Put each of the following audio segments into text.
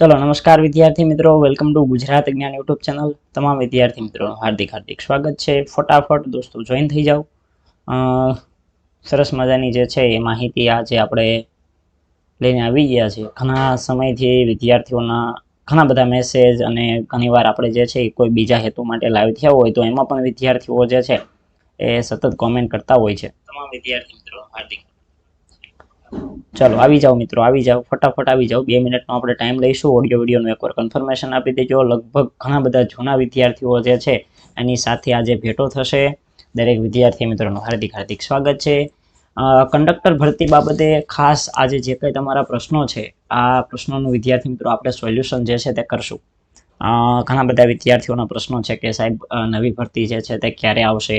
ચલો, નમસ્કાર વિદ્યાર્થી મિત્રો. વેલકમ ટુ ગુજરાત જ્ઞાન યુટ્યુબ ચેનલ તમામ વિદ્યાર્થી મિત્રોનું હાર્દિક હાર્દિક સ્વાગત છે. ફટાફટ દોસ્તો જોઈન થઈ જાઓ. સરસ મજાની જે છે એ માહિતી આજે આપણે લઈને આવી ગયા છે ઘણા સમયથી વિદ્યાર્થીઓના ઘણા બધા મેસેજ અને ઘણીવાર આપણે જે છે કોઈ બીજા હેતુ માટે લાઈવ થયા હોય તો એમાં પણ વિદ્યાર્થીઓ જે છે એ સતત કોમેન્ટ કરતા હોય છે. તમામ વિદ્યાર્થી મિત્રો, હાર્દિક ચલો, આવી જાઓ મિત્રો, આવી જાઓ, ફટાફટ આવી જાઓ. બે મિનિટનો આપણે ટાઈમ લઈશું. ઓડિયો વિડીયોનું એકવાર કન્ફર્મેશન આપી દેજો. લગભગ ઘણા બધા જૂના વિદ્યાર્થીઓ જે છે, એની સાથે આજે ભેટો થશે. દરેક વિદ્યાર્થી મિત્રોનું હાર્દિક હાર્દિક સ્વાગત છે. કંડક્ટર ભરતી બાબતે ખાસ આજે જે કંઈ તમારા પ્રશ્નો છે, આ પ્રશ્નોનું વિદ્યાર્થી મિત્રો આપણે સોલ્યુશન જે છે તે કરશું. ઘણા બધા વિદ્યાર્થીઓના પ્રશ્નો છે કે સાહેબ નવી ભરતી જે છે તે ક્યારે આવશે?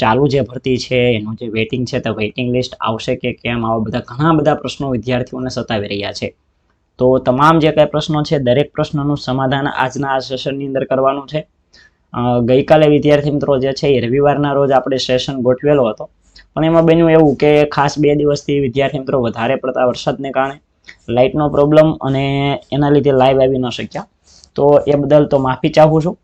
ચાલુ જે ભરતી છે, એનું જે વેઇટિંગ છે, તો વેઇટિંગ લિસ્ટ આવશે કે કેમ? આવા બધા ઘણા બધા પ્રશ્નો વિદ્યાર્થીઓને સતાવી રહ્યા છે. તો તમામ જે કાંઈ પ્રશ્નો છે, દરેક પ્રશ્નનું સમાધાન આજના આ સેશનની અંદર કરવાનું છે. ગઈકાલે વિદ્યાર્થી મિત્રો જે છે, એ રવિવારના રોજ આપણે સેશન ગોઠવેલો હતો. પણ એમાં બન્યું એવું કે ખાસ બે દિવસથી વિદ્યાર્થી મિત્રો વધારે પડતા વરસાદને કારણે લાઇટનો પ્રોબ્લેમ અને એના લીધે લાઈવ આવી ન શક્યા. તો એ બદલ તો માફી ચાહું છું.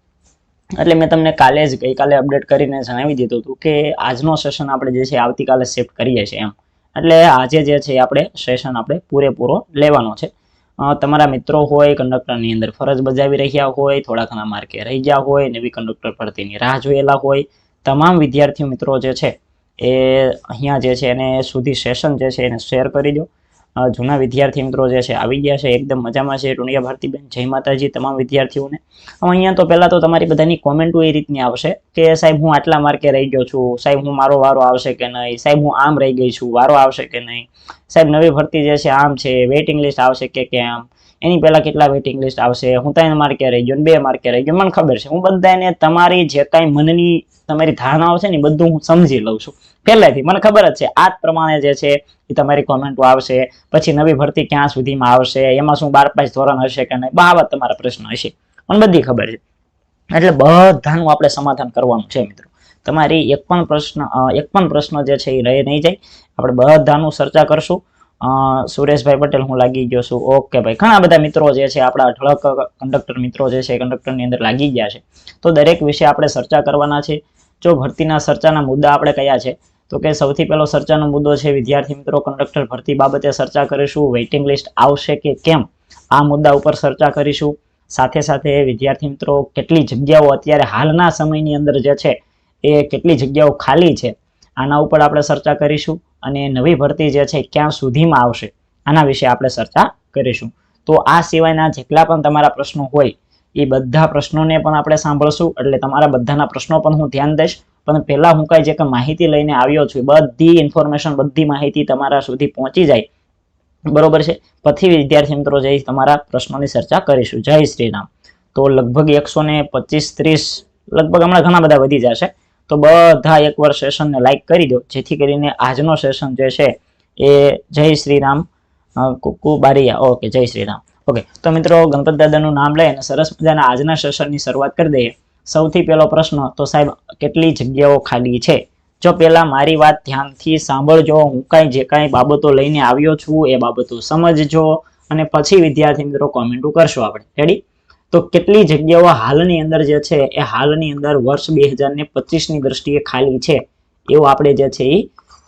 એટલે મેં તમને કાલે જ ગઈકાલે અપડેટ કરીને જણાવી દીધું હતું કે આજનો સેશન આપણે જે છે આવતીકાલે શિફ્ટ કરીએ છીએ એમ. એટલે આજે જે છે આપણે સેશન આપણે પૂરેપૂરો લેવાનો છે. તમારા મિત્રો હોય કંડક્ટરની અંદર ફરજ બજાવી રહ્યા હોય, થોડા ઘણા માર્કે રહી ગયા હોય નવી કંડક્ટર ભરતીની રાહ જોયેલા હોય, તમામ વિદ્યાર્થી મિત્રો જે છે એ અહીંયા જે છે એને સુધી સેશન જે છે એને શેર કરી દો. જૂના વિદ્યાર્થી મિત્રો જે છે, આવી ગયા છે, એકદમ મજામાં છે. ટુનિયા ભારતીબેન, જય માતાજી તમામ વિદ્યાર્થીઓને. હવે અહીંયા તો પહેલા તો તમારી બધાની કોમેન્ટો એ રીતની આવશે કે, સાહેબ, હું આટલા માર્કે રહી ગયો છું. સાહેબ, હું મારો વારો આવશે કે નહીં? સાહેબ, હું આમ રહી ગઈ છું. વારો આવશે કે નહીં? સાહેબ, નવી ભરતી જે છે, આમ છે. વેઇટિંગ લિસ્ટ આવશે કે કેમ? એની પહેલા કેટલા વેઇટિંગ લિસ્ટ આવશે? હું ત્રણ માર્કે રહી ગયો બે માર્કે રહી ગયો? મને ખબર છે. હું બધાને તમારી જે કાંઈ મનની તમારી ધારણાઓ છે ને બધું હું સમજી લઉં છું. પહેલેથી મને ખબર જ છે. આ જ પ્રમાણે જે છે એ તમારી કોમેન્ટો આવશે. પછી નવી ભરતી ક્યાં સુધીમાં આવશે? એમાં શું બાર પાંચ ધોરણ હશે કે નહીં? બાબત તમારા પ્રશ્ન હશે. મને બધી ખબર છે. એટલે બધાનું આપણે સમાધાન કરવાનું છે મિત્રો. તમારી એક પણ પ્રશ્ન એક પણ પ્રશ્ન જે છે એ રહી નહીં જાય. આપણે બધાનું ચર્ચા કરશું. સુરેશભાઈ પટેલ હું લાગી ગયો છું. ઓકે ભાઈ, ઘણા બધા મિત્રો જે છે, આપણા ઠળક કંડક્ટર મિત્રો જે છે કંડક્ટરની અંદર લાગી ગયા છે. તો દરેક વિશે આપણે ચર્ચા કરવાના છે. જો ભરતીના ચર્ચાના મુદ્દા આપણે કયા છે, તો કે સૌથી પહેલો ચર્ચાનો મુદ્દો છે, વિદ્યાર્થી મિત્રો કંડક્ટર ભરતી બાબતે ચર્ચા કરીશું. વેઇટિંગ લિસ્ટ આવશે કે કેમ? આ મુદ્દા ઉપર ચર્ચા કરીશું. સાથે સાથે વિદ્યાર્થી મિત્રો, કેટલી જગ્યાઓ અત્યારે હાલના સમયની અંદર જે છે, એ કેટલી જગ્યાઓ ખાલી છે, આના ઉપર આપણે ચર્ચા કરીશું. અને નવી ભરતી જે છે ક્યાં સુધીમાં આવશે? આના વિશે આપણે ચર્ચા કરીશું. તો આ સિવાયના જેટલા પણ તમારા પ્રશ્નો હોય, એ બધા પ્રશ્નોને પણ આપણે સાંભળશું. એટલે તમારા બધાના પ્રશ્નો પણ હું ધ્યાન દઈશ. પણ પહેલા હું કાંઈ જે કે માહિતી લઈને આવ્યો છું બધી ઇન્ફોર્મેશન, બધી માહિતી તમારા સુધી પહોંચી જાય. બરોબર છે? પછી વિદ્યાર્થી મિત્રો જઈ તમારા પ્રશ્નોની ચર્ચા કરીશું. જય શ્રી રામ. તો લગભગ એકસો ને પચીસ ત્રીસ, લગભગ હમણાં ઘણા બધા વધી જશે. તો બધા એકવાર સેશનને લાઈક કરી દો. જેથી કરીને આજનો સેશન જે છે એ જય શ્રી રામ કુકુ બારિયા. ઓકે, જય શ્રી રામ ઓકે, તો મિત્રો ગણપત દાદાનું નામ લઈ અને સરસ મજાના આજના સેશનની શરૂઆત કરી દઈએ. સૌથી પહેલો પ્રશ્ન, તો સાહેબ, કેટલી જગ્યાઓ ખાલી છે? જો પહેલા મારી વાત ધ્યાનથી સાંભળજો, હું કાંઈ જે કાંઈ બાબતો લઈને આવ્યો છું એ બાબતો સમજજો અને પછી વિદ્યાર્થી મિત્રો કોમેન્ટો કરશો આપણે. રેડી તો કેટલી જગ્યાઓ હાલની અંદર જે છે એ હાલની અંદર વર્ષ બે હજારને પચીસની દ્રષ્ટિએ ખાલી છે? એવું આપણે જે છે એ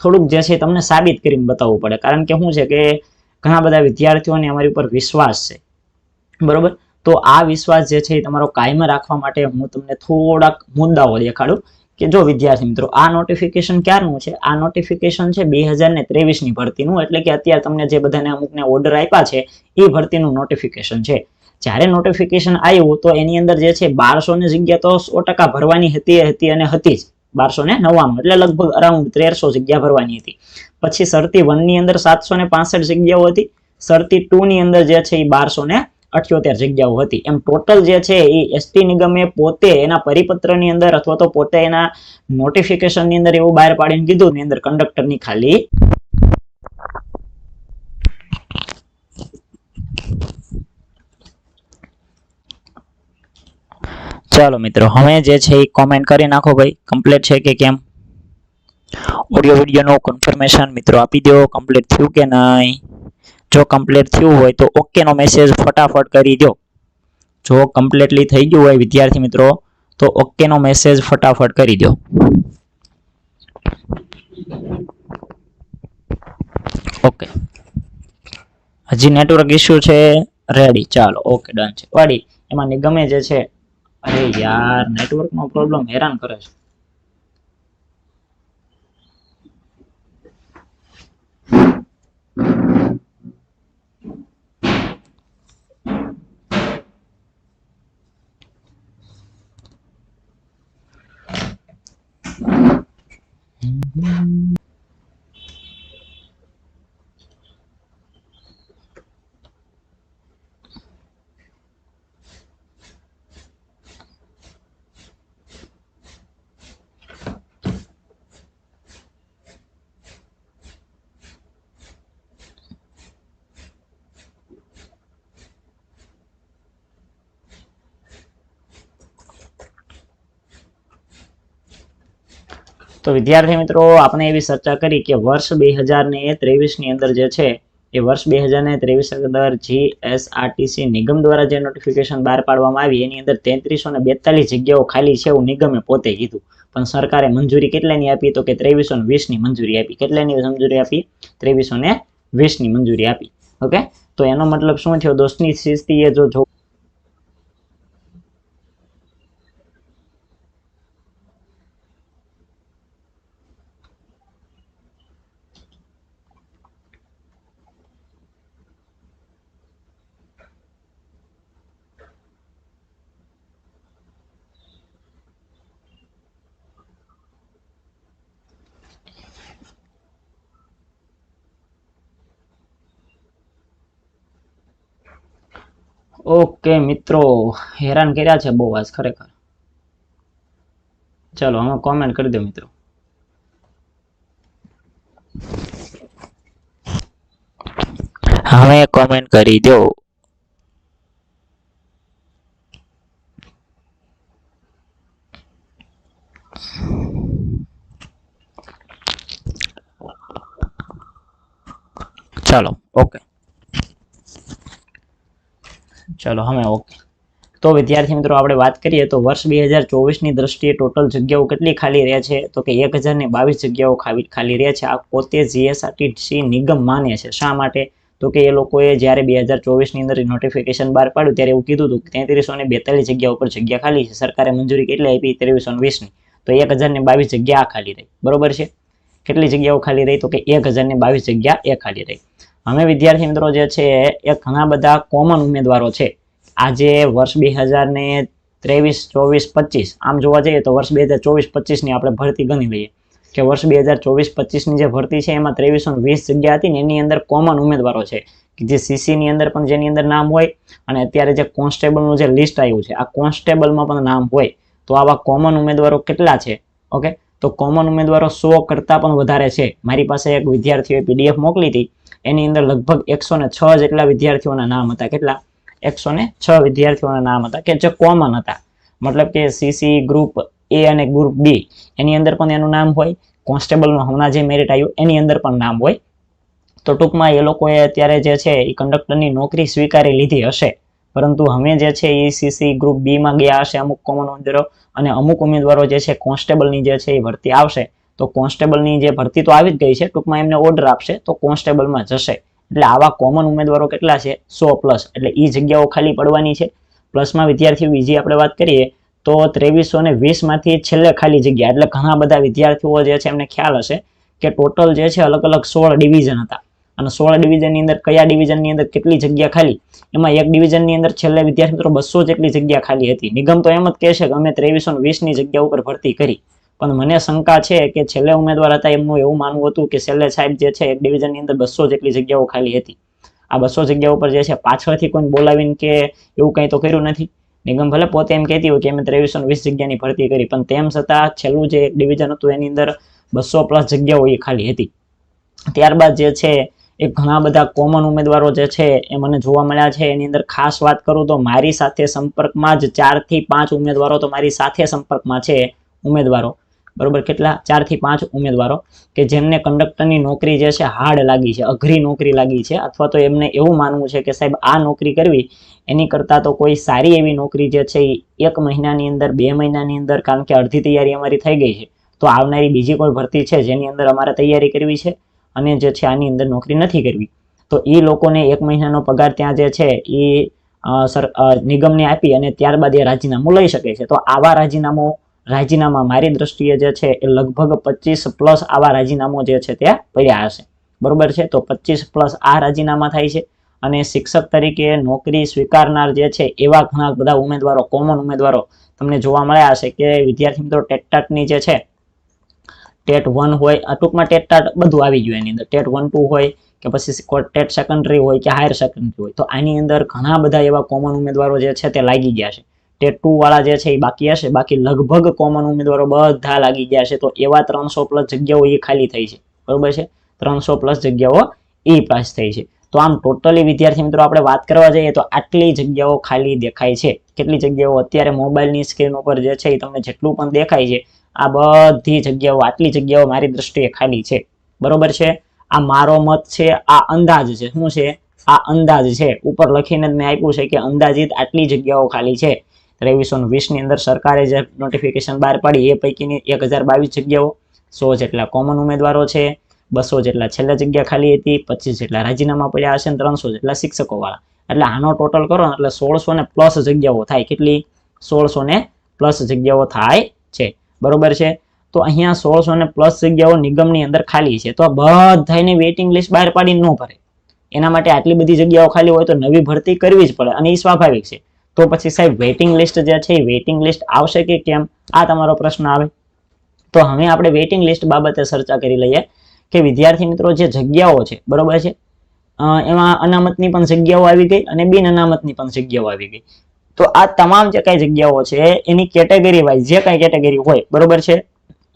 થોડુંક જે છે તમને સાબિત કરીને બતાવવું પડે. કારણ કે શું છે કે ઘણા બધા વિદ્યાર્થીઓને અમારી ઉપર વિશ્વાસ છે. બરોબર? તો આ વિશ્વાસ જે છે એ તમારો કાયમ રાખવા માટે હું તમને થોડાક મુદ્દાઓ દેખાડું કે જો વિદ્યાર્થી મિત્રો, આ નોટિફિકેશન ક્યારનું છે? આ નોટિફિકેશન છે બે હજાર ને ત્રેવીસની ભરતીનું. એટલે કે અત્યારે તમને જે બધાને અમુકને ઓર્ડર આપ્યા છે, એ ભરતીનું નોટિફિકેશન છે. જ્યારે નોટિફિકેશન આવ્યું તો એની અંદર જે છે બારસો ની જગ્યા તો સો ટકા ભરવાની હતી હતી અને હતી જ. બારસો ને નવ્વાણું એટલે લગભગ અરાઉન્ડ ત્રેરસો જગ્યા ભરવાની હતી. પછી સરતી વનની અંદર સાતસો ને પાસઠ જગ્યાઓ હતી. સરતી ટુ ની અંદર જે છે એ બારસો ને અઠ્યોતેર જગ્યાઓ હતી. એમ ટોટલ જે છે એ એસટી નિગમે પોતે એના પરિપત્રની અંદર અથવા તો પોતે એના નોટિફિકેશનની અંદર એવું બહાર પાડીને કીધું એની અંદર કંડક્ટરની ખાલી ચાલો મિત્રો, હવે જે છે એ કોમેન્ટ કરી નાખો ભાઈ. કમ્પ્લીટ છે કે કેમ? ઓડિયો વિડીયોનું કન્ફર્મેશન મિત્રો આપી દો. કમ્પ્લીટ થયું કે નહીં? જો કમ્પ્લીટ થયું હોય તો ઓકેનો મેસેજ ફટાફટ કરી દો. જો કમ્પ્લીટલી થઈ ગયું હોય વિદ્યાર્થી મિત્રો, તો ઓકેનો મેસેજ ફટાફટ કરી દો. ઓકે હજી નેટવર્ક ઇશ્યુ છે. રેડી ચાલો ઓકે ડન છે. વાડી, એમાં નિગમે જે છે અરે યાર નેટવર્ક નો પ્રોબ્લેમ હેરાન કરે છે. તો વિદ્યાર્થી મિત્રો, આપણે એવી ચર્ચા કરી કે વર્ષ બે હજાર ને ત્રેવીસની અંદર જે છે, એ વર્ષ બે હજાર ને ત્રેવીસ અંદર જીએસઆરટીસી નિગમ દ્વારા જે નોટિફિકેશન બહાર પાડવામાં આવી, એની અંદર તેત્રીસો ને બેતાલીસ જગ્યાઓ ખાલી છે એવું નિગમે પોતે કીધું. પણ સરકારે મંજૂરી કેટલાની આપી તો કે ત્રેવીસો ને વીસની મંજૂરી આપી. કેટલાની મંજૂરી આપી? ત્રેવીસો ને વીસની મંજૂરી આપી. ઓકે? તો એનો મતલબ શું થયો? દોસ્તની સ્થિતિએ જો ઓકે, મિત્રો. હેરાન કર્યા છે બહુ આજ, ખરેખર. ચલો, આમાં કોમેન્ટ કરી દો, મિત્રો. હવે કોમેન્ટ કરી દો. ચાલો ઓકે ચલો હવે ઓકે. તો વિદ્યાર્થી મિત્રો, આપણે વાત કરીએ તો વર્ષ બે હજાર ચોવીસની દ્રષ્ટિએ ટોટલ જગ્યાઓ કેટલી ખાલી રહે છે? તો કે એક હજારને બાવીસ જગ્યાઓ ખાલી ખાલી રહે છે. આ પોતે જીએસઆરટીસી નિગમ માને છે. શા માટે? તો કે એ લોકોએ જ્યારે બે હજાર ચોવીસની અંદર નોટિફિકેશન બહાર પાડ્યું, ત્યારે એવું કીધું હતું કે તેત્રીસો ને બેતાલીસ જગ્યા ઉપર જગ્યા ખાલી છે. સરકારે મંજૂરી કેટલી આપી? ત્રેવીસો ને વીસની. તો એક હજારને બાવીસ જગ્યા ખાલી રહી. બરોબર છે? કેટલી જગ્યાઓ ખાલી રહી? તો કે એક હજારને બાવીસ જગ્યા એ ખાલી રહી. હવે વિદ્યાર્થી મિત્રો જે છે, એ ઘણા બધા કોમન ઉમેદવારો છે. આજે વર્ષ બે હજાર ને ત્રેવીસ, ચોવીસ, પચીસ, આમ જોવા જઈએ તો વર્ષ બે હજાર ચોવીસ પચીસની આપણે ભરતી ગણી લઈએ. કે વર્ષ બે હજાર ચોવીસ પચીસની જે ભરતી છે, એમાં ત્રેવીસો વીસ જગ્યા હતી ને એની અંદર કોમન ઉમેદવારો છે. કે જે સીસીની અંદર પણ જેની અંદર નામ હોય અને અત્યારે જે કોન્સ્ટેબલનું જે લિસ્ટ આવ્યું છે, આ કોન્સ્ટેબલમાં પણ નામ હોય. તો આવા કોમન ઉમેદવારો કેટલા છે? ઓકે? તો કોમન ઉમેદવારો સો કરતાં પણ વધારે છે. મારી પાસે એક વિદ્યાર્થીઓએ પીડીએફ મોકલી હતી. એની અંદર લગભગ એકસો ને છ જેટલા વિદ્યાર્થીઓના નામ હતા. કેટલા? એકસો ને છ વિદ્યાર્થીઓના નામ હતા કે જે કોમન હતા. મતલબ કે સીસી ગ્રુપ એ અને ગ્રુપ બી એની અંદર પણ એનું નામ હોય. કોન્સ્ટેબલનું હમણાં જે મેરિટ આવ્યું, એની અંદર પણ નામ હોય. તો ટૂંકમાં એ લોકોએ અત્યારે જે છે એ કંડક્ટરની નોકરી સ્વીકારી લીધી હશે. પરંતુ હવે જે છે એ સીસી ગ્રુપ બીમાં ગયા હશે અમુક કોમન ઉમેદવારો અને અમુક ઉમેદવારો જે છે કોન્સ્ટેબલની જે છે એ ભરતી આવશે. તો કોન્સ્ટેબલની જે ભરતી તો આવી જ ગઈ છે, ટૂંકમાં એમને ઓર્ડર આપશે, તો કોન્સ્ટેબલમાં જશે. એટલે આવા કોમન ઉમેદવારો કેટલા છે? સો પ્લસ એટલે એ જગ્યાઓ ખાલી પડવાની છે. પ્લસમાં વિદ્યાર્થીઓ બીજી આપણે વાત કરીએ, તો ત્રેવીસો ને વીસમાંથી છેલ્લે ખાલી જગ્યા. એટલે ઘણા બધા વિદ્યાર્થીઓ જે છે, એમને ખ્યાલ હશે કે ટોટલ જે છે, અલગ અલગ સોળ ડિવિઝન હતા. અને સોળ ડિવિઝનની અંદર કયા ડિવિઝનની અંદર કેટલી જગ્યા ખાલી? એમાં એક ડિવિઝનની અંદર છેલ્લે વિદ્યાર્થી મિત્રો બસો જેટલી જગ્યા ખાલી હતી. નિગમ તો એમ જ કહે છે કે અમે ત્રેવીસો વીસની જગ્યા ઉપર ભરતી કરી. પણ મને શંકા છે કે છેલ્લે ઉમેદવાર હતા એમનું એવું માનવું હતું કે છેલ્લે સાહેબ જે છે, એક ડિવિઝનની અંદર બસો જેટલી જગ્યાઓ ખાલી હતી. આ બસો જગ્યા ઉપર જે છે, પાછળથી કોઈ બોલાવીને કે એવું કંઈ તો કર્યું નથી? નિગમ ભલે પોતે એમ કહેતી હોય કે અમે ત્રેવીસો વીસ જગ્યાની ભરતી કરી, પણ તેમ છતાં છેલ્લું જે એક ડિવિઝન હતું એની અંદર બસો પ્લસ જગ્યાઓ એ ખાલી હતી. ત્યારબાદ જે છે એ ઘણા બધા કોમન ઉમેદવારો જે છે, એ મને જોવા મળ્યા છે. એની અંદર ખાસ વાત કરું તો મારી સાથે સંપર્કમાં જ ચારથી પાંચ ઉમેદવારો તો મારી સાથે સંપર્કમાં છે ઉમેદવારો. બરોબર? કેટલા? ચારથી પાંચ ઉમેદવારો કે જેમને કંડક્ટરની નોકરી જે છે, હાર્ડ લાગી છે, અઘરી નોકરી લાગી છે, અથવા તો એમને એવું માનવું છે કે સાહેબ, આ નોકરી કરવી, એની કરતાં તો કોઈ સારી એવી નોકરી જે છે એ એક મહિનાની અંદર, બે મહિનાની અંદર, કારણ કે અડધી તૈયારી અમારી થઈ ગઈ છે, તો આવનારી બીજી કોઈ ભરતી છે જેની અંદર અમારે તૈયારી કરવી છે અને જે છે, આની અંદર નોકરી નથી કરવી. તો એ લોકોને એક મહિનાનો પગાર ત્યાં જે છે એ સર નિગમને આપી અને ત્યારબાદ એ રાજીનામું લઈ શકે છે. તો આવા રાજીનામું રાજીનામા મારી દ્રષ્ટિએ જે છે એ લગભગ પચીસ પ્લસ આવા રાજીનામું જે છે તે પડ્યા હશે. બરોબર છે? તો પચીસ પ્લસ આ રાજીનામા થાય છે અને શિક્ષક તરીકે નોકરી સ્વીકારનાર જે છે એવા ઘણા બધા ઉમેદવારો કોમન ઉમેદવારો તમને જોવા મળ્યા હશે કે વિદ્યાર્થી મિત્રો ટેટટાટની જે છે, ટેટ વન હોય ટૂંકમાં ટેટટાટ બધું આવી ગયું એની અંદર. ટેટ વન ટુ હોય કે પછી ટેટ સેકન્ડરી હોય કે હાયર સેકન્ડરી હોય. તો આની અંદર ઘણા બધા એવા કોમન ઉમેદવારો જે છે તે લાગી ગયા છે. ટેટ ટુ વાળા જે છે એ બાકી હશે. બાકી લગભગ કોમન ઉમેદવારો બધા લાગી ગયા છે. તો એવા ત્રણસો પ્લસ જગ્યાઓ એ ખાલી થઈ છે. બરોબર છે? ત્રણસો પ્લસ જગ્યાઓ એ પાસ થઈ છે. તો આમ ટોટલી વિદ્યાર્થી મિત્રો, આપણે વાત કરવા જઈએ તો આટલી જગ્યાઓ ખાલી દેખાય છે. કેટલી જગ્યાઓ? અત્યારે મોબાઈલની સ્ક્રીન ઉપર જે છે એ તમને જેટલું પણ દેખાય છે, આ બધી જગ્યાઓ, આટલી જગ્યાઓ મારી દ્રષ્ટિએ ખાલી છે. બરોબર છે? આ મારો મત છે, આ અંદાજ છે. શું છે? આ અંદાજ છે. ઉપર લખીને જ મેં આપ્યું છે કે અંદાજિત આટલી જગ્યાઓ ખાલી છે. ત્રેવીસો વીસની અંદર સરકારે જે નોટિફિકેશન બહાર પાડી, એ પૈકીની એક હજાર બાવીસ જગ્યાઓ સો જેટલા કોમન ઉમેદવારો છે, બસો જેટલા છેલ્લા જગ્યા ખાલી હતી, પચીસ જેટલા રાજીનામા પડ્યા હશે અને ત્રણસો જેટલા શિક્ષકો વાળા એટલે આનો ટોટલ કરો ને એટલે સોળસો ને પ્લસ જગ્યાઓ થાય. કેટલી? સોળસો ને પ્લસ જગ્યાઓ થાય છે. બરોબર છે? તો અહીંયા સોળસો ને પ્લસ જગ્યાઓ નિગમની અંદર ખાલી છે. તો આ બધાની વેઇટિંગ લિસ્ટ બહાર પાડી ન ભરે. એના માટે આટલી બધી જગ્યાઓ ખાલી હોય તો નવી ભરતી કરવી જ પડે. અને એ સ્વાભાવિક છે. તો પછી સાહેબ વેઇટિંગ લિસ્ટ જે છે એ વેઇટિંગ લિસ્ટ આવશે કે કેમ? આ તમારો પ્રશ્ન આવે. તો હવે આપણે વેઇટિંગ લિસ્ટ બાબતે ચર્ચા કરી લઈએ કે વિદ્યાર્થી મિત્રો જે જગ્યાઓ છે, બરોબર છે? એમાં અનામતની પણ જગ્યાઓ આવી ગઈ અને બિન અનામતની પણ જગ્યાઓ આવી ગઈ. તો આ તમામ જે કઈ જગ્યાઓ છે, એની કેટેગરી વાઇઝ જે કઈ કેટેગરી હોય, બરોબર છે?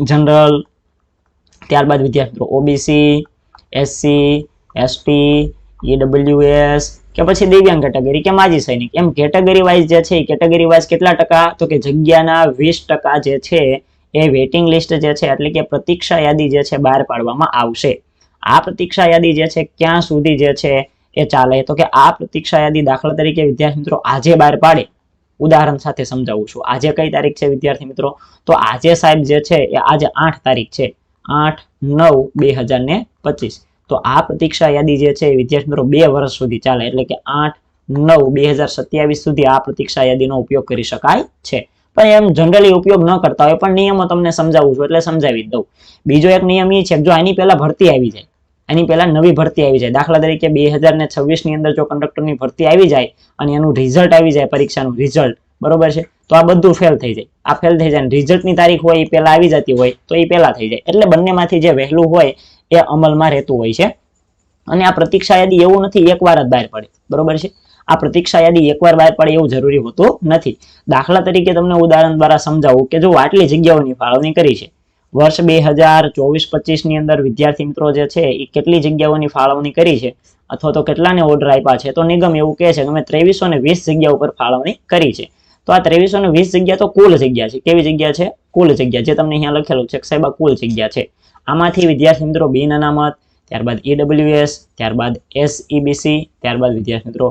જનરલ ત્યારબાદ વિદ્યાર્થી ઓબીસી એસસી એસટી ઈડબ્લ્યુએસ કે પછી દિવ્યાંગ કેટેગરી કે માજી સૈનિક. એમ કેટેગરી વાઇઝ જે છે કેટેગરી વાઇઝ કેટલા ટકા? તો કે જગ્યાના વીસ ટકા જે છે એ વેઇટિંગ લિસ્ટ જે છે, એટલે કે પ્રતીક્ષા યાદી જે છે બહાર પાડવામાં આવશે. આ પ્રતીક્ષા યાદી જે છે ક્યાં સુધી જે છે એ ચાલે? તો કે આ પ્રતીક્ષા યાદી દાખલા તરીકે વિદ્યાર્થી મિત્રો આજે બહાર પાડે. ઉદાહરણ સાથે સમજાવું છું. આજે કઈ તારીખ છે વિદ્યાર્થી મિત્રો? તો આજે સાહેબ જે છે એ આજે આઠ તારીખ છે. આઠ નવ બે હજાર ને પચીસ. તો આ પ્રતીક્ષા યાદી જે છે વિદ્યાર્થી મિત્રો બે વર્ષ સુધી ચાલે, એટલે કે આઠ નવ બે હજાર સત્યાવીસ સુધી આ પ્રતીક્ષા યાદીનો ઉપયોગ કરી શકાય છે. પણ એમ જનરલી ઉપયોગ ન કરતા હોય, પણ નિયમો તમને સમજાવું છું, એટલે સમજાવી દઉં. બીજો એક નિયમ એ છે જો આની પહેલા ભરતી આવી જાય એની પહેલા નવી ભરતી આવી જાય, દાખલા તરીકે બે હજાર ને ની અંદર જો કંડક્ટરની ભરતી આવી જાય અને એનું રિઝલ્ટ આવી જાય, પરીક્ષાનું રિઝલ્ટ બરોબર છે? તો આ બધું ફેલ થઈ જાય. આ ફેલ થઈ જાય રિઝલ્ટની તારીખ હોય, એ પહેલા આવી જતી હોય, તો એ પહેલા થઈ જાય. એટલે બંનેમાંથી જે વહેલું હોય, એ અમલમાં રહેતું હોય છે. અને આ પ્રતીક્ષા યાદી એવું નથી એકવાર જ બહાર પડે. બરોબર છે? આ પ્રતીક્ષા યાદી એકવાર બહાર પડે એવું જરૂરી હોતું નથી. દાખલા તરીકે તમને ઉદાહરણ દ્વારા સમજાવું કે જો આટલી જગ્યાઓની ફાળવણી કરી છે. વર્ષ બે હજાર ચોવીસ પચીસની અંદર વિદ્યાર્થી મિત્રો જે છે, એ કેટલી જગ્યાઓની ફાળવણી કરી છે? અથવા તો કેટલાને ઓર્ડર આપ્યા છે? તો નિગમ એવું કહે છે કે અમે ત્રેવીસો ને વીસ જગ્યા ઉપર ફાળવણી કરી છે. તો આ ત્રેવીસો ને વીસ જગ્યા તો કુલ જગ્યા છે. કેવી જગ્યા છે? કુલ જગ્યા. જે તમને અહીંયા લખેલું છે સાહેબ કુલ જગ્યા છે. આમાંથી વિદ્યાર્થી મિત્રો બિન અનામત, ત્યારબાદ ઈડબ્લ્યુએસ ત્યારબાદ એસઈબીસી ત્યારબાદ વિદ્યાર્થી મિત્રો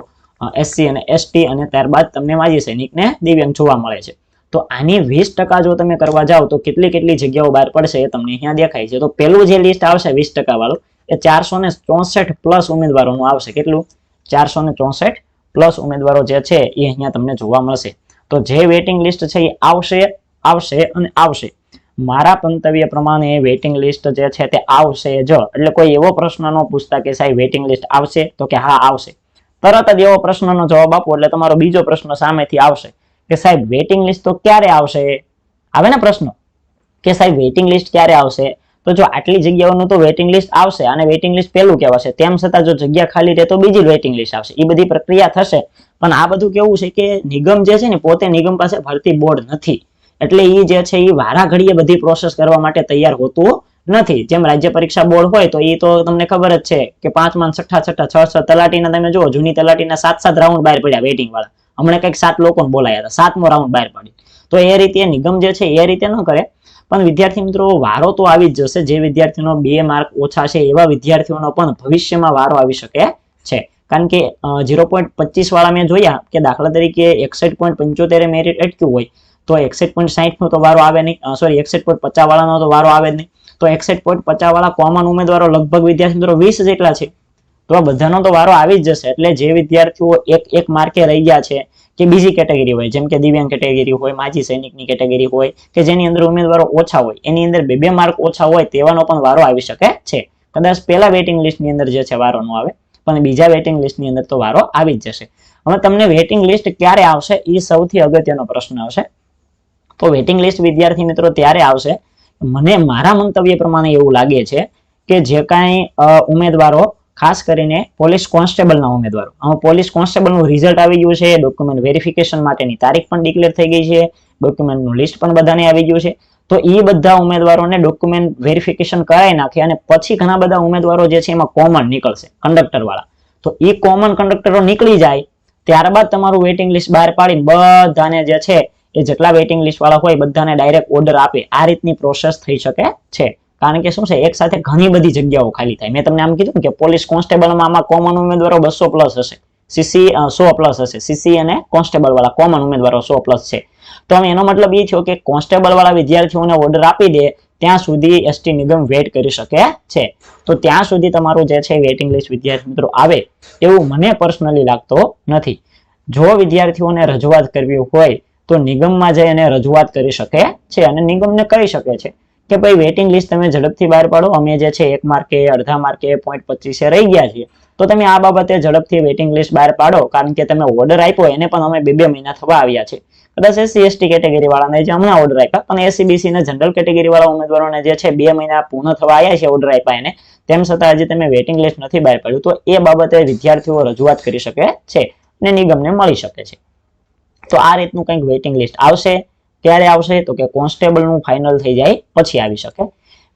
એસસી અને એસટી અને ત્યારબાદ તમને માજી સૈનિકને દિવ્યાંગ જોવા મળે છે. તો આની વીસ ટકા જો તમે કરવા જાઓ તો કેટલી કેટલી જગ્યાઓ બહાર પડશે એ તમને અહીંયા દેખાય છે. તો પેલું જે લિસ્ટ આવશે વીસ ટકા વાળું એ ચારસો ને ચોસઠ પ્લસ ઉમેદવારોનું આવશે. કેટલું? ચારસો ને ચોસઠ પ્લસ ઉમેદવારો જે છે એ અહીંયા તમને જોવા મળશે. તો જે વેઇટિંગ લિસ્ટ છે એ આવશે આવશે અને આવશે. મારા મંતવ્ય પ્રમાણે વેઇટિંગ લિસ્ટ જે છે તે આવશે જ. એટલે કોઈ એવો પ્રશ્ન ન પૂછતા કે સાહેબ વેઇટિંગ લિસ્ટ આવશે? તો કે હા, આવશે. તરત જ એવો પ્રશ્નનો જવાબ આપો એટલે તમારો બીજો પ્રશ્ન સામેથી આવશે. કે સાહેબ વેઇટિંગ લિસ્ટ તો ક્યારે આવશે? આવે ને પ્રશ્ન? કે સાહેબ વેઇટિંગ લિસ્ટ ક્યારે આવશે? તો જો આટલી જગ્યાઓનું તો વેઇટિંગ લિસ્ટ આવશે અને વેઇટિંગ લિસ્ટ પહેલું કહેવાશે. તેમ છતાં જો જગ્યા ખાલી રહે તો બીજી વેઇટિંગ લિસ્ટ આવશે. એ બધી પ્રક્રિયા થશે. પણ આ બધું કેવું છે કે નિગમ જે છે ને પોતે નિગમ પાસે ભરતી બોર્ડ નથી. એટલે એ જે છે એ વારા ઘડીએ બધી પ્રોસેસ કરવા માટે તૈયાર હોતું નથી. જેમ રાજ્ય પરીક્ષા બોર્ડ હોય તો એ તો તમને ખબર જ છે કે પાંચમાં છઠ્ઠા છઠ્ઠા છ છ તલાટીના તમે જુઓ, જૂની તલાટીના સાત સાત રાઉન્ડ બહાર પડ્યા વેઇટિંગ વાળા. હમણાં કંઈક સાત લોકોને બોલાયા હતા, સાતમો રાઉન્ડ બહાર પડી તો એ રીતે નિગમ જે છે એ રીતે ન કરે. પણ વિદ્યાર્થી મિત્રો, વારો તો આવી જ જશે. જે વિદ્યાર્થીનો બે માર્ક ઓછા છે એવા વિદ્યાર્થીઓનો પણ ભવિષ્યમાં વારો આવી શકે છે. કારણ કે ઝીરો પોઈન્ટ પચીસ વાળા મેં જોયા કે દાખલા તરીકે એકસઠ પોઈન્ટ પંચોતેર મેરિટ અટક્યું હોય, તો એકસઠ પોઈન્ટ સાહીઠ નો તો વારો આવે નહીં. સોરી એકસઠ પોઈન્ટ પચાસ વાળાનો તો વારો આવે નહીં. તો એકસઠ પોઈન્ટ પચાસ વાળા કોમન ઉમેદવારો લગભગ વિદ્યાર્થી મિત્રો વીસ જેટલા છે. તો આ બધાનો તો વારો આવી જ જશે. એટલે જે વિદ્યાર્થીઓ એક એક માર્કે રહી ગયા છે કે બીજી કેટેગરી હોય, જેમ કે દિવ્યાંગ કેટેગરી હોય, માજી સૈનિકની કેટેગરી હોય, કે જેની અંદર ઉમેદવારો ઓછા હોય, એની અંદર બે બે માર્ક ઓછા હોય, તેવાનો પણ વારો આવી શકે છે. કદાચ પહેલા વેઇટિંગ લિસ્ટની અંદર જે છે, વારો નો આવે. પણ બીજા વેટિંગ લિસ્ટની અંદર તો વારો આવી જ જશે. હવે તમને વેટિંગ લિસ્ટ ક્યારે આવશે એ સૌથી અગત્યનો પ્રશ્ન આવશે. તો વેટિંગ લિસ્ટ વિદ્યાર્થી મિત્રો ત્યારે આવશે. મને મારા મંતવ્ય પ્રમાણે એવું લાગે છે કે જે કાંઈ ઉમેદવારો, ખાસ કરીને પોલીસ કોન્સ્ટેબલના ઉમેદવારો. આમાં પોલીસ કોન્સ્ટેબલનું રિઝલ્ટ આવી ગયું છે ડોક્યુમેન્ટ વેરિફિકેશન માટેની તારીખ પણ ડિક્લેર થઈ ગઈ છે ડોક્યુમેન્ટનું લિસ્ટ પણ બધાને આવી ગયું છે. તો એ બધા ઉમેદવારોને ડોક્યુમેન્ટ વેરિફિકેશન કરાવી નાખે અને પછી ઘણા બધા ઉમેદવારો જે છે એમાં કોમન નીકળશે કંડક્ટર વાળા તો એ કોમન કંડક્ટરો નીકળી જાય, ત્યારબાદ તમારું વેઇટિંગ લિસ્ટ બહાર પાડીને બધાને જે છે એ જેટલા વેઇટિંગ લિસ્ટ વાળા હોય બધાને ડાયરેક્ટ ઓર્ડર આપે. આ રીતની પ્રોસેસ થઈ શકે છે. કારણ કે શું છે, એક સાથે ઘણી બધી જગ્યાઓ ખાલી થાય. મેં તમને આમ કીધું કે પોલીસ કોન્સ્ટેબલમાં આમાં કોમન ઉમેદવારો બસો પ્લસ હશે. સીસી સો પ્લસ હશે. સીસી અને કોન્સ્ટેબલ વાળા કોમન ઉમેદવારો સો પ્લસ છે. તો એનો મતલબ એ થયો કે કોન્સ્ટેબલ વાળા વિદ્યાર્થીઓને ઓર્ડર આપી દે, ત્યાં સુધી એસટી નિગમ વેટ કરી શકે છે. તો ત્યાં સુધી તમારું જે છે વેઇટિંગ લિસ્ટ વિદ્યાર્થી મિત્રો આવે એવું મને પર્સનલી લાગતો નથી. જો વિદ્યાર્થીઓને રજૂઆત કરવી હોય, તો નિગમમાં જઈ અને રજૂઆત કરી શકે છે અને નિગમને કહી શકે છે કે ભાઈ વેઇટિંગ લિસ્ટ તમે ઝડપથી બહાર પાડો, અમે જે છે એક માર્કે અડધા માર્કે પોઈન્ટ પચીસે રહી ગયા છીએ. તો તમે આ બાબતે ઝડપથી વેઇટિંગ લિસ્ટ બહાર પાડો, કારણ કે તમે ઓર્ડર આપ્યો, એને પણ અમે બે બે મહિના થવા આવ્યા છે. કદાચ એસસી એસટી કેટેગરી વાળાને જે હમણાં ઓર્ડર આપ્યા. પણ એસસીબીસી ને જનરલ કેટેગરી વાળા ઉમેદવારોને જે છે, બે મહિના પૂર્ણ થવા આવ્યા છે ઓર્ડર આપ્યા એને. તેમ છતાં હજી તમે વેઇટિંગ લિસ્ટ નથી બહાર પાડ્યું. તો એ બાબતે વિદ્યાર્થીઓ રજૂઆત કરી શકે છે અને નિગમને મળી શકે છે. તો આ રીતનું કંઈક વેઇટિંગ લિસ્ટ આવશે. ક્યારે આવશે? તો કે કોન્સ્ટેબલનું ફાઇનલ થઈ જાય, પછી આવી શકે.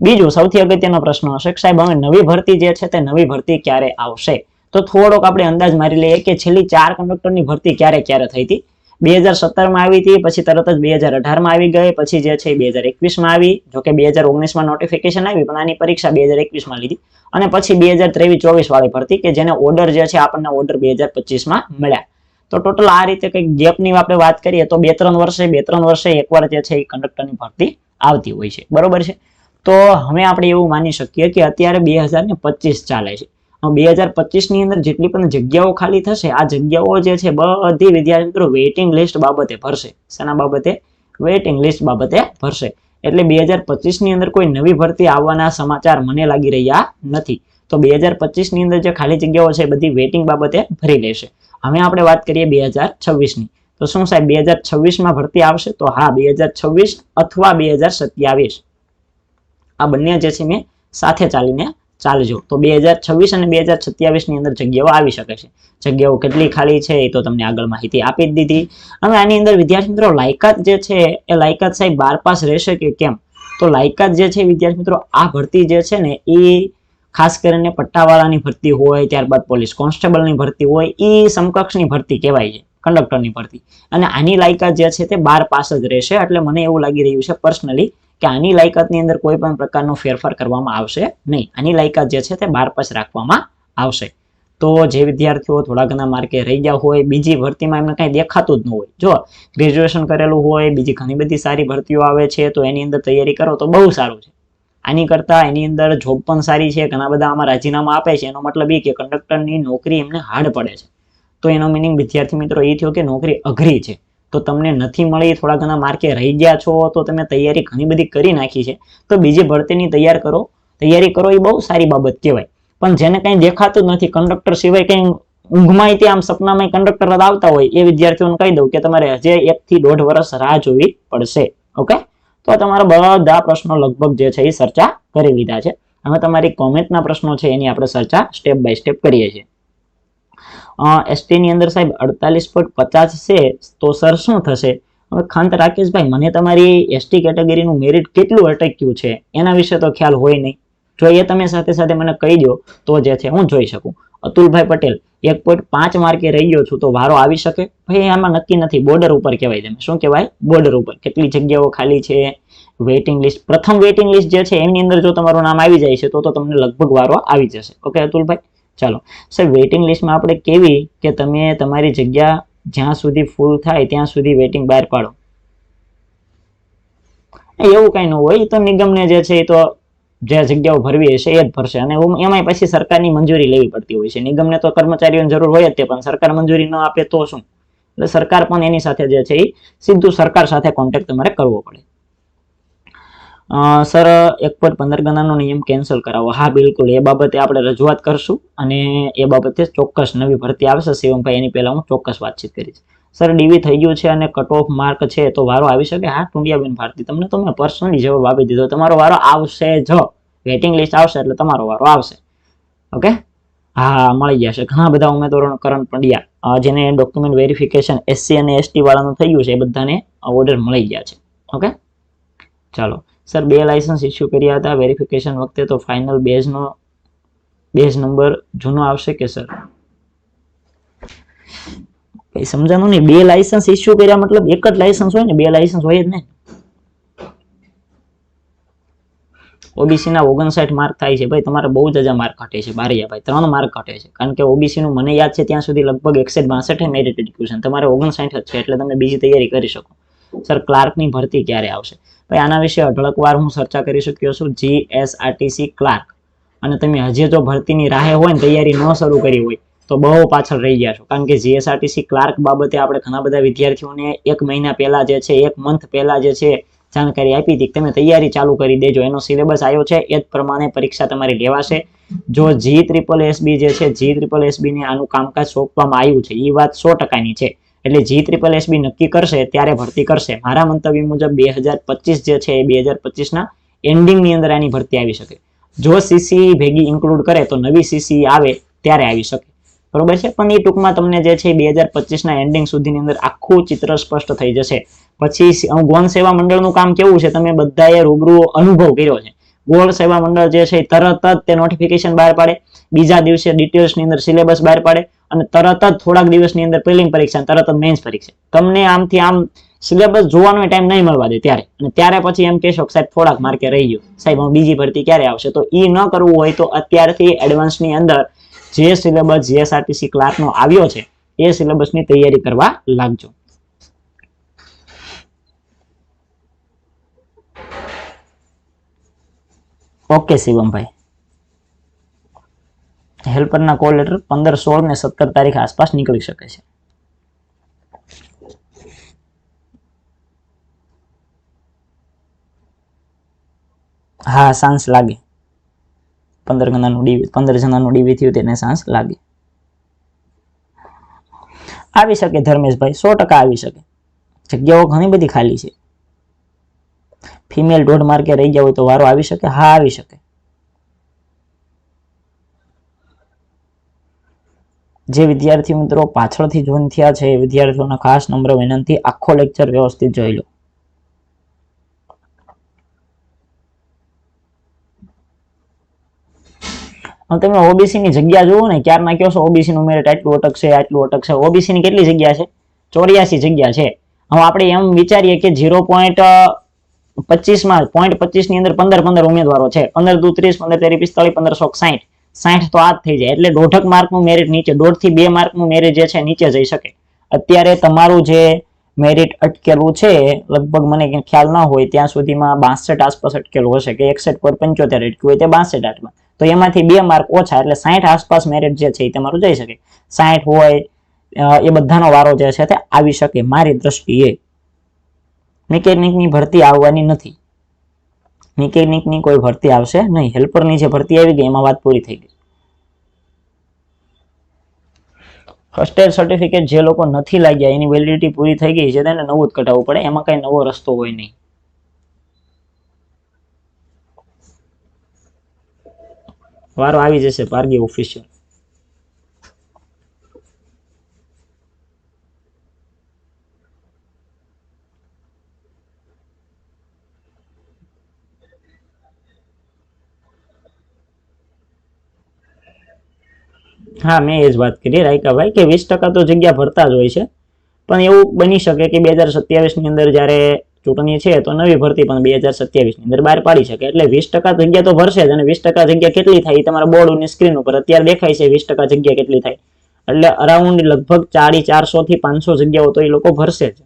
બીજું, સૌથી અગત્યનો પ્રશ્ન હશે કે સાહેબ, હવે નવી ભરતી જે છે તે નવી ભરતી ક્યારે આવશે? તો થોડોક આપણે અંદાજ મારી લઈએ કે છેલ્લી ચાર કંડક્ટરની ભરતી ક્યારે ક્યારે થઈ હતી? બે હજાર સત્તરમાં આવી હતી, પછી તરત જ બે હજાર અઢારમાં આવી ગઈ, પછી જે છે બે હજાર એકવીસમાં આવી, જો કે બે હજાર ઓગણીસમાં નોટિફિકેશન આવી, પણ આની પરીક્ષા બે હજાર એકવીસમાં લીધી. અને પછી બે હજાર ત્રેવીસ, ચોવીસ વાળી ભરતી કે જેને ઓર્ડર જે છે આપણને ઓર્ડર બે હજાર પચીસમાં મળ્યા. તો ટોટલ આ રીતે કંઈક ગેપની આપણે વાત કરીએ તો બે ત્રણ વર્ષે, બે ત્રણ વર્ષે એકવાર જે છે એ કંડક્ટરની ભરતી આવતી હોય છે. બરોબર છે? તો હવે આપણે એવું માની શકીએ કે અત્યારે બે હજાર ને પચીસ ચાલે છે. બે હજાર પચીસની અંદર જેટલી પણ જગ્યાઓ ખાલી થશે, આ જગ્યાઓ જે છે બધી વિદ્યાર્થી મિત્રો વેઇટિંગ લિસ્ટ બાબતે ભરશે. શેના બાબતે? વેઇટિંગ લિસ્ટ બાબતે ભરશે. એટલે બે હજાર પચીસની અંદર કોઈ નવી ભરતી આવવાના સમાચાર મને લાગી રહ્યા નથી. તો બે હજાર પચીસની અંદર જે ખાલી જગ્યાઓ છે બધી વેઇટિંગ બાબતે ભરી લેશે. હવે આપણે વાત કરીએ બે હજાર છવ્વીસની. તો શું સાહેબ, બે હજાર છવ્વીસમાં ભરતી આવશે? તો હા, બે હજાર છવ્વીસ અથવા બે હજાર સત્યાવીસ. આ બંને જે છે મેં સાથે ચાલીને ચાલજો તો બે હજાર છવ્વીસ અને બે હજાર સત્યાવીસની અંદર જગ્યાઓ આવી શકે છે. જગ્યાઓ કેટલી ખાલી છે એ તો તમને આગળ માહિતી આપી જ દીધી. હવે આની અંદર વિદ્યાર્થી મિત્રો લાયકાત જે છે એ લાયકાત સાહેબ બાર પાસ રહેશે કે કેમ? તો લાયકાત જે છે વિદ્યાર્થી મિત્રો આ ભરતી જે છે ને એ ખાસ કરીને પટ્ટાવાળાની ભરતી હોય, ત્યારબાદ પોલીસ કોન્સ્ટેબલની ભરતી હોય એ સમકક્ષની ભરતી કહેવાય છે, કંડક્ટરની ભરતી. અને આની લાયકાત જે છે તે બાર પાસ જ રહેશે, એટલે મને એવું લાગી રહ્યું છે પર્સનલી કે આની લાયકાતની અંદર કોઈ પણ પ્રકારનો ફેરફાર કરવામાં આવશે નહીં. આની લાયકાત જે છે તે બાર પાસ રાખવામાં આવશે. તો જે વિદ્યાર્થીઓ થોડા ઘણા માર્કે રહી ગયા હોય, બીજી ભરતીમાં એમને કાંઈ દેખાતું જ ન હોય. જો ગ્રેજ્યુએશન કરેલું હોય, બીજી ઘણી બધી સારી ભરતીઓ આવે છે, તો એની અંદર તૈયારી કરો તો બહુ સારું છે. આની કરતાં એની અંદર જોબ પણ સારી છે, ઘણા બધા આમાં રાજીનામા આપે છે. એનો મતલબ એ કે કંડક્ટરની નોકરી એમને હાર્ડ પડે છે. તો એનો મિનિંગ વિદ્યાર્થી મિત્રો એ થયો કે નોકરી અઘરી છે. તો તમને નથી મળી, થોડા ઘણા માર્કે રહી ગયા છો, તો તમે તૈયારી ઘણી બધી કરી નાખી છે. તો બીજી ભરતીની તૈયાર કરો. તૈયારી કરો એ બહુ સારી બાબત કહેવાય. પણ જેને કંઈ દેખાતું નથી કંડક્ટર સિવાય કંઈ ઊંઘમાં આમ સપનામાં કંડક્ટર આવતા હોય, એ વિદ્યાર્થીઓને કહી દઉં કે તમારે હજે એક થી દોઢ વર્ષ રાહ જોવી પડશે. ઓકે? તો તમારા બધા પ્રશ્નો લગભગ જે છે એ ચર્ચા કરી લીધા છે. હવે તમારી કોમેન્ટના પ્રશ્નો છે, એની આપણે ચર્ચા સ્ટેપ બાય સ્ટેપ કરીએ છીએ. એસટી ની અંદર સાહેબ અડતાલીસ પોઈન્ટ પચાસ છે, તો સર શું થશે? હવે ખાંત રાકેશભાઈ, મને તમારી એસટી કેટેગરીનું મેરિટ કેટલું અટક્યું છે? એના વિશે તો ખ્યાલ હોય નહીં. જો એ તમે સાથે સાથે મને કહી દો, તો જે છે હું જોઈ શકું. અતુલભાઈ પટેલ, એક પોઈન્ટ પાંચ માર્કે રહી ગયો છું, તો વારો આવી શકે? ભાઈ, આમાં નક્કી નથી. બોર્ડર ઉપર કહેવાય તમે શું કહેવાય? બોર્ડર ઉપર. કેટલી જગ્યાઓ ખાલી છે? વેઇટિંગ લિસ્ટ પ્રથમ વેઇટિંગ લિસ્ટ જે છે, એની અંદર જો તમારું નામ આવી જાય છે, તો તો તમને લગભગ વારો આવી જશે. ઓકે અતુલભાઈ? ચાલો. સર વેઇટિંગ લિસ્ટમાં આપણે કેવી કે તમે તમારી જગ્યા જ્યાં સુધી ફૂલ થાય ત્યાં સુધી વેઇટિંગ બહાર પાડો. એવું કઈ ન હોય, તો નિગમને જે છે એ તો જે જગ્યાઓ ભરવી હશે એ જ ભરશે. અને એમ- એમાંય પછી સરકારની મંજૂરી લેવી પડતી હોય છે. નિગમને તો કર્મચારીઓની જરૂર હોય જ તે, પણ સરકાર મંજૂરી ન આપે તો શું? એટલે સરકાર પણ એની સાથે જે છે એ સીધું સરકાર સાથે કોન્ટેક્ટ તમારે કરવો પડે. સર, એક પોઈન્ટ પંદર ગણાનો નિયમ કેન્સલ કરાવો. હા, બિલકુલ. એ બાબતે આપણે રજૂઆત કરશું અને એ બાબતે ચોક્કસ નવી ભરતી આવશે. શિવમભાઈ, એની પહેલાં હું ચોક્કસ વાતચીત કરીશ. સર ડીવી થઈ ગયું છે અને કટ ઓફ માર્ક છે તો વારો આવી શકે? હા, ટુંડિયાબેન ભારતી, તમને તો મેં પર્સનલી જવાબ આપી દીધો. તમારો વારો આવશે જ. વેઇટિંગ લિસ્ટ આવશે એટલે તમારો વારો આવશે. ઓકે હા, મળી જશે. ઘણા બધા ઉમેદવારોનો કરણ પંડ્યા જેને ડોક્યુમેન્ટ વેરિફિકેશન એસસી અને એસટી વાળાનું થઈ ગયું છે, એ બધાને ઓર્ડર મળી ગયા છે. ઓકે ચાલો. સર બે લાયસન્સ ઇસ્યુ કર્યા હતા. વેરિફિકેશન વખતે તો ફાઇનલ બેઝનો, બેઝ નંબર જૂનો આવશે કે સર કઈ સમજાણું નહીં. બે લાયસન્સ ઇસ્યુ કર્યા મતલબ એક જ લાયસન્સ હોય ને? બે લાયસન્સ હોય જ ને? ઓબીસી ના ઓગણસાઠ માર્ક થાય છે. ભાઈ, તમારે બહુ જ માર્ક ઘટે છે. બારિયા ભાઈ, ત્રણ માર્ક ઘટે છે. કારણ કે ઓબીસી નું મને યાદ છે ત્યાં સુધી લગભગ એકસઠ, બાસઠ મેરિટ એડ્યુકેશન તમારે ઓગણસાઠ જ છે, એટલે તમે બીજી તૈયારી કરી શકો. સર ક્લાર્કની ભરતી ક્યારે આવશે? ભાઈ, આના વિશે અઢળકવાર હું ચર્ચા કરી શક્યો છું. જીએસઆરટીસી ક્લાર્ક અને તમે હજી જો ભરતીની રાહે હોય ને, તૈયારી ન શરૂ કરી હોય, તો બહુ પાછળ રહી ગયા છો. કારણ કે જીએસઆરટીસી ક્લાર્ક બાબતે આપણે ઘણા બધા વિદ્યાર્થીઓને એક મહિના પહેલા જે છે, એક મંથ પહેલા જે છે, જાણકારી આપી હતી તમે તૈયારી ચાલુ કરી દેજો. એનો સિલેબસ આવ્યો છે, એ જ પ્રમાણે પરીક્ષા તમારી લેવાશે. જો જી ત્રિપલ એસબી જે છે જી ત્રિપલ એસબીને આનું કામકાજ સોંપવામાં આવ્યું છે એ વાત સો ટકાની છે. એટલે જી ત્રિપલ એસબી નક્કી કરશે ત્યારે ભરતી કરશે. મારા મંતવ્ય મુજબ બે હજાર પચીસ જે છે એ બે હજાર પચીસના એન્ડિંગની અંદર આની ભરતી આવી શકે. જો સીસી ભેગી ઇન્ક્લુડ કરે તો નવી સીસી આવે ત્યારે આવી શકે. બરોબર છે? પણ એ ટૂંકમાં તમને જે છે બે હજાર પચીસના એન્ડિંગ સુધીની અંદર આખું ચિત્ર સ્પષ્ટ થઈ જશે. પછી ગૌણ સેવા મંડળનું કામ કેવું છે? તમે બધાએ રૂબરૂ અનુભવ કર્યો છે. ગોળ સેવા મંડળ જે છે તરત જ તે નોટિફિકેશન બહાર પાડે. બીજા દિવસે ડિટેલ્સની અંદર સિલેબસ બહાર પાડે અને તરત જ થોડાક દિવસની અંદર પ્રિલિમ પરીક્ષા તરત જ મેન્સ પરીક્ષા. તમને આમથી આમ સિલેબસ જોવાનો ટાઈમ નહીં મળવા દે ત્યારે. અને ત્યારે પછી એમ કહેશો કે સાહેબ થોડાક માર્કે રહી ગયું. સાહેબ, હું બીજી ભરતી ક્યારે આવશે? તો એ ન કરવું હોય તો અત્યારથી એડવાન્સની અંદર જે સિલેબસ જીએસઆરટીસી ક્લાર્કનો આવ્યો છે, એ સિલેબસની તૈયારી કરવા લાગજો. ઓકે શિવમભાઈ હેલ્પરના કોલ લેટર પંદર સોળ ને સત્તર તારીખ આસપાસ નીકળી શકે છે હા સાંસ લાગે પંદર જણાનું ડીવી પંદર જણાનું ડીવી થયું તેને સાંસ લાગે આવી શકે ધર્મેશભાઈ સો ટકા આવી શકે જગ્યાઓ ઘણી બધી ખાલી છે ફિમેલ દોઢ માર્કે રહી ગયા તો વારો આવી શકે? હા, આવી શકે. જે વિદ્યાર્થી મિત્રો પાછળથી જોઈન થયા છે, એ વિદ્યાર્થીઓને ખાસ નમ્ર વિનંતી, આખો લેક્ચર વ્યવસ્થિત જોઈ લો. તમે ઓબીસી ની જગ્યા જુઓ ને ક્યારના કહો છો? ઓબીસી નું મેરિટ આટલું અટકશે આટલું અટકશે. ઓબીસી ની કેટલી જગ્યા છે? ચોર્યાસી જગ્યા છે. હવે આપણે એમ વિચારીએ કે ઝીરો પોઈન્ટ પચીસમાં પોઈન્ટ પચીસની અંદર પંદર પંદર ઉમેદવારો છે. પંદર દુ ત્રીસ, પંદર તેરી પિસ્તાળીસ, પંદર સો સાઠ સાઠ તો આ જ થઈ જાય. એટલે દોઢક માર્કનું મેરિટ નીચે દોઢથી બે માર્કનું મેરિટ જે છે નીચે જઈ શકે. અત્યારે તમારું જે મેરિટ અટકેલું છે, લગભગ મને ખ્યાલ ના હોય, ત્યાં સુધીમાં બાસઠ આસપાસ અટકેલું હશે કે એકસઠ પર પંચોતેર અટક્યું હોય તે બાસઠ આઠમાં. તો એમાંથી બે માર્ક ઓછા, એટલે સાઠ આસપાસ મેરિટ જે છે એ તમારું જઈ શકે. સાઠ હોય એ બધાનો વારો જે છે તે આવી શકે. મારી દ્રષ્ટિએ મિકેનિકની ભરતી આવવાની નથી. મિકેનિકની કોઈ ભરતી આવશે નહીં. હેલ્પરની જે ભરતી આવી ગઈ, એમાં વાત પૂરી થઈ ગઈ. ફર્સ્ટ એડ સર્ટિફિકેટ જે લોકો નથી લાગ્યા, એની વેલિડિટી પૂરી થઈ ગઈ છે, તેને નવું જ કઢાવવું પડે. એમાં કઈ નવો રસ્તો હોય નહીં. વારો આવી જશે, પારગી ઓફિશિયલ હા, મેં એ જ વાત કરી, રાયકાભાઈ, કે વીસ ટકા તો જગ્યા ભરતા જ હોય છે. પણ એવું બની શકે કે બે હજાર સત્યાવીસની અંદર જ્યારે ચૂંટણી છે, તો નવી ભરતી પણ બે હજાર સત્યાવીસની અંદર બહાર પાડી શકે. એટલે વીસ ટકા જગ્યા તો ભરશે જ અને વીસ ટકા જગ્યા કેટલી થાય એ તમારા બોર્ડની સ્ક્રીન ઉપર અત્યારે દેખાય છે, વીસ ટકા જગ્યા કેટલી થાય. એટલે અરાઉન્ડ લગભગ ચારી ચારસો થી પાંચસો જગ્યાઓ તો એ લોકો ભરશે જ.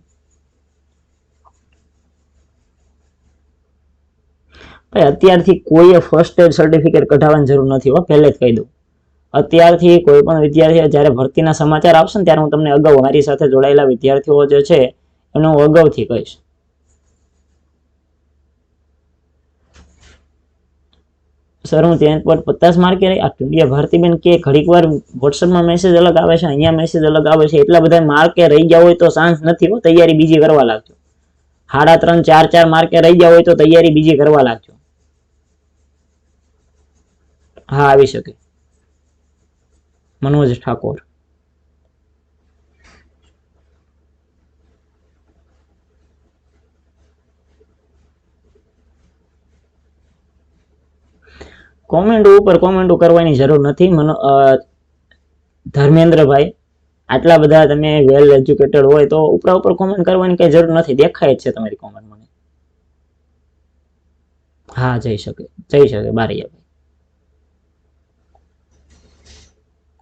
ભાઈ, અત્યારથી કોઈએ ફર્સ્ટ એડ સર્ટિફિકેટ કઢાવવાની જરૂર નથી હો, પહેલે જ કહી દઉં. અત્યારથી કોઈ પણ વિદ્યાર્થી જ્યારે ભરતીના સમાચાર આવશે ને ત્યારે હું તમને અગાઉ મારી સાથે જોડાયેલા વિદ્યાર્થીઓ જે છે, એનું હું અગાઉથી કહીશ. સર હું ત્યાં પર પચાસ માર્કે રહી આ ટુંડિયા ભારતીબેન કે ઘડીક વાર વોટ્સઅપમાં મેસેજ અલગ આવે છે, અહીંયા મેસેજ અલગ આવે છે, એટલા બધા માર્કે રહી ગયા હોય તો ચાન્સ નથી હો, તૈયારી બીજી કરવા લાગજો. સાડા ત્રણ, ચાર ચાર માર્કે રહી ગયા હોય તો તૈયારી બીજી કરવા લાગજો. હા, આવી શકે. મનોજ ઠાકોર. કોમેન્ટ ઉપર કોમેન્ટ કરવાની જરૂર નથી. મનો ધર્મેન્દ્રભાઈ, આટલા બધા તમે વેલ એજ્યુકેટેડ હોય તો ઉપરા ઉપર કોમેન્ટ કરવાની કઈ જરૂર નથી. દેખાય જ છે તમારી કોમેન્ટ મને. હા, જઈ શકે જઈ શકે બારૈયા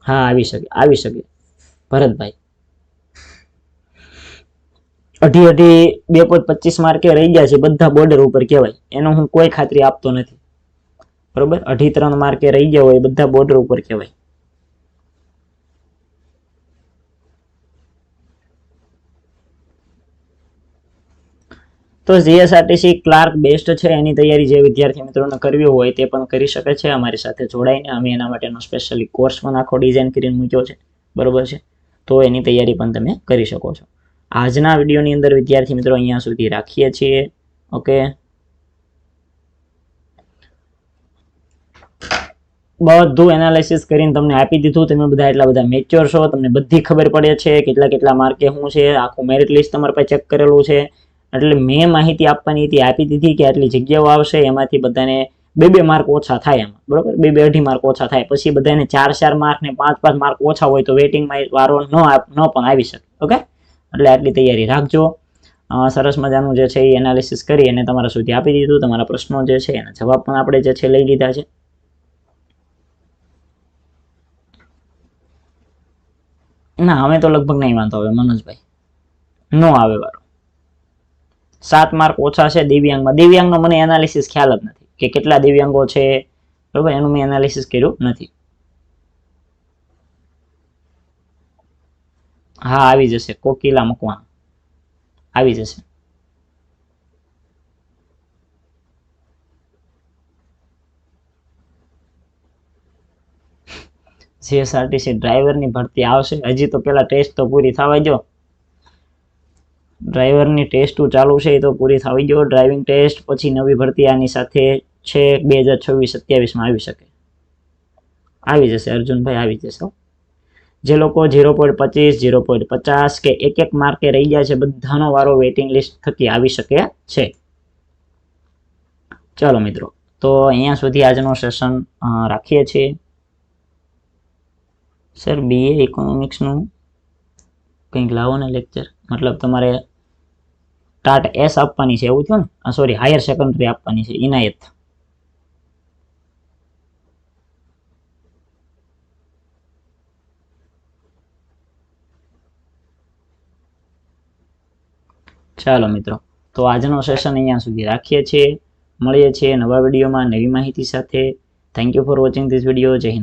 હા, આવી શકે આવી શકે. ભરતભાઈ. અઢી અઢી બે પોઈન્ટ પચીસ માર્કે રહી ગયા છે બધા બોર્ડર ઉપર કહેવાય. એનો હું કોઈ ખાતરી આપતો નથી. બરોબર? અઢી ત્રણ માર્કે રહી ગયા હોય બધા બોર્ડર ઉપર કહેવાય. તો જીએસઆરટીસી ક્લાર્ક બેસ્ટ છે એની તૈયારી જે વિદ્યાર્થી મિત્રોને કરવી હોય તે પણ કરી શકે છે. અમારી સાથે જોડાઈને અમે એના માટેનો સ્પેશિયલી કોર્સ પણ આખો ડિઝાઇન કરીને મૂક્યો છે. બરોબર છે? તો એની તૈયારી પણ તમે કરી શકો છો. આજના વિડીયોની અંદર વિદ્યાર્થી મિત્રો અહીંયા સુધી રાખીએ છીએ. ઓકે? બધું એનાલિસિસ કરીને તમને આપી દીધું. તમે બધા એટલા બધા મેચ્યોર છો. તમને બધી ખબર પડે છે. કેટલા કેટલા માર્કે શું છે? આખું મેરિટ લિસ્ટ તમારા પાસે ચેક કરેલું છે. એટલે મેં માહિતી આપવાની હતી, આપી દીધી કે આટલી જગ્યાઓ આવશે, એમાંથી બધાને બે બે માર્ક ઓછા થાય એમાં, બરોબર? બે બે અઢી માર્ક ઓછા થાય, પછી બધાને ચાર ચાર માર્ક ને પાંચ પાંચ માર્ક ઓછા હોય તો વેટિંગમાં વારો ન ન પણ આવી શકે, ઓકે? એટલે આટલી તૈયારી રાખજો. સરસ મજાનું જે છે એ એનાલિસિસ કરી અને તમારા સુધી આપી દીધું. તમારા પ્રશ્નો જે છે એના જવાબ પણ આપણે જે છે લઈ લીધા છે. ના, અમે તો લગભગ નહીં વાંધો હવે, મનોજભાઈ. નો આવે વારો. સાત માર્ક ઓછા છે દિવ્યાંગમાં. દિવ્યાંગનો મને એનાલિસિસ ખ્યાલ જ નથી કે કેટલા દિવ્યાંગો છે. બરોબર, એનું મેં એનાલિસિસ કર્યું નથી. હા, આવી જશે. કોકિલા મકવાણ. આવી જશે. સીએસઆરટીસી ડ્રાઈવરની ભરતી આવશે, હજી તો પેલા ટેસ્ટ તો પૂરી થવા જો ડ્રાઈવરની ટેસ્ટ ચાલુ છે, એ તો પૂરી થવી ગયો. ડ્રાઇવિંગ ટેસ્ટ પછી નવી ભરતી આની સાથે છે, બે હજાર છવ્વીસ સત્યાવીસમાં આવી શકે. આવી જશે, અર્જુનભાઈ, આવી જશે જે લોકો ઝીરો પોઈન્ટ પચીસ ઝીરો પોઈન્ટ પચાસ કે એક એક માર્કે રહી ગયા છે, બધાનો વારો વેઇટિંગ લિસ્ટ થકી આવી શકે છે. ચાલો મિત્રો, તો અહીંયા સુધી આજનો સેશન રાખીએ છીએ. સર બીએ ઇકોનોમિક્સનું કંઈક લાવો ને લેક્ચર મતલબ તમારે ટાટ એસ આપવાની છે, એવું થયું ને? સોરી હાયર સેકન્ડરી આપવાની છે ઇનાયત ચાલો મિત્રો, તો આજનો સેશન અહીંયા સુધી રાખીએ છીએ. મળીએ છીએ નવા વિડીયોમાં નવી માહિતી સાથે. Thank you for watching this video જય હિન્દ.